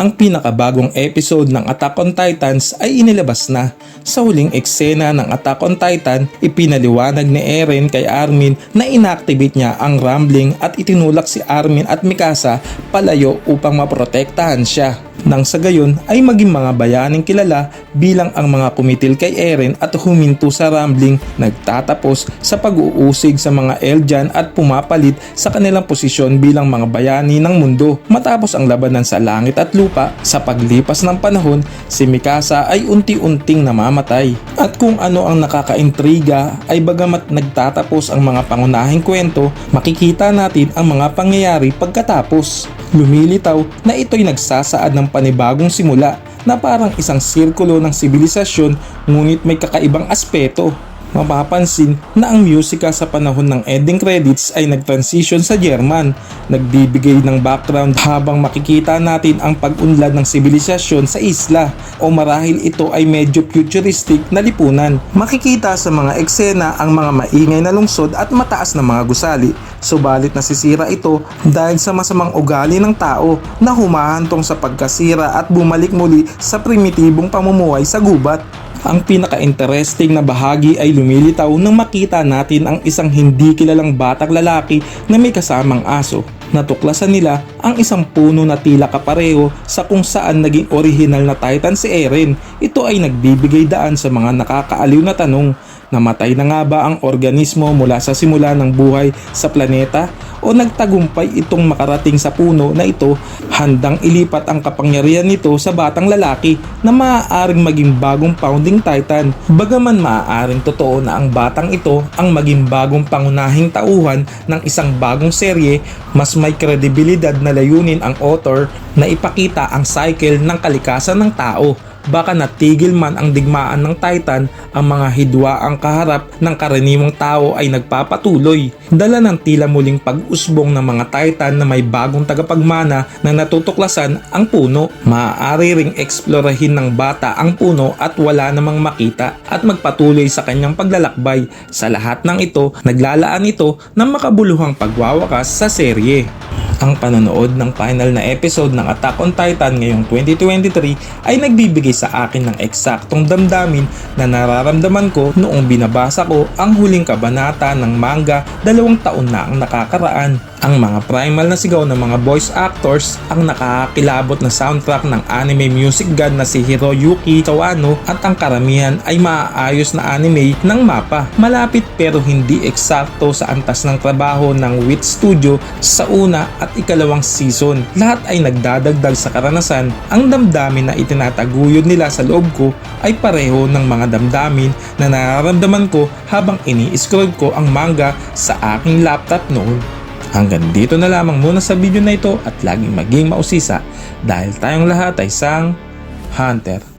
Ang pinakabagong episode ng Attack on Titans ay inilabas na. Sa huling eksena ng Attack on Titan, ipinaliwanag ni Eren kay Armin na inactivate niya ang Rambling at itinulak si Armin at Mikasa palayo upang maprotektahan siya. Nang sa gayon ay maging mga bayaning kilala bilang ang mga kumitil kay Eren at huminto sa rambling nagtatapos sa pag-uusig sa mga Eldian at pumapalit sa kanilang posisyon bilang mga bayani ng mundo. Matapos ang labanan sa langit at lupa, sa paglipas ng panahon, si Mikasa ay unti-unting namamatay. At kung ano ang nakakaintriga ay bagamat nagtatapos ang mga pangunahing kwento, makikita natin ang mga pangyayari pagkatapos. Lumilitaw na ito'y nagsasaad ng panibagong simula na parang isang sirkulo ng sibilisasyon ngunit may kakaibang aspeto. Mapapansin na ang musika sa panahon ng ending credits ay nag-transition sa German, nagbibigay ng background habang makikita natin ang pag-unlad ng sibilisasyon sa isla o marahil ito ay medyo futuristic na lipunan. Makikita sa mga eksena ang mga maingay na lungsod at mataas na mga gusali, subalit nasisira ito dahil sa masamang ugali ng tao na humahantong sa pagkasira at bumalik muli sa primitibong pamumuhay sa gubat. Ang pinaka-interesting na bahagi ay lumilitaw nang makita natin ang isang hindi kilalang batang lalaki na may kasamang aso. Natuklasan nila ang isang puno na tila kapareho sa kung saan naging original na Titan si Eren. Ito ay nagbibigay daan sa mga nakakaaliw na tanong. Namatay na nga ba ang organismo mula sa simula ng buhay sa planeta? O nagtagumpay itong makarating sa puno na ito handang ilipat ang kapangyarihan nito sa batang lalaki na maaaring maging bagong founding titan. Bagaman maaaring totoo na ang batang ito ang maging bagong pangunahing tauhan ng isang bagong serye, mas may kredibilidad na layunin ang author na ipakita ang cycle ng kalikasan ng tao baka natigil man ang digmaan ng Titan, ang mga hidwa ang kaharap ng karaniwang tao ay nagpapatuloy. Dala ng tila muling pag-usbong ng mga Titan na may bagong tagapagmana na natutuklasan ang puno. Maaari ring eksplorahin ng bata ang puno at wala namang makita at magpatuloy sa kanyang paglalakbay. Sa lahat ng ito, naglalaan ito ng makabuluhang pagwawakas sa serye. Ang panonood ng final na episode ng Attack on Titan ngayong 2023 ay nagbibigay sa akin ng eksaktong damdamin na nararamdaman ko noong binabasa ko ang huling kabanata ng manga dalawang taon na ang nakakaraan. Ang mga primal na sigaw ng mga voice actors, ang nakakakilabot na soundtrack ng anime music god na si Hiroyuki Sawano at ang karamihan ay maaayos na anime ng mapa. Malapit pero hindi eksakto sa antas ng trabaho ng WIT Studio sa una at ikalawang season. Lahat ay nagdadagdag sa karanasan. Ang damdamin na itinataguyod nila sa loob ko ay pareho ng mga damdamin na nararamdaman ko habang ini-scroll ko ang manga sa aking laptop noon. Hanggang dito na lamang muna sa video na ito at laging maging mausisa dahil tayong lahat ay isang hunter.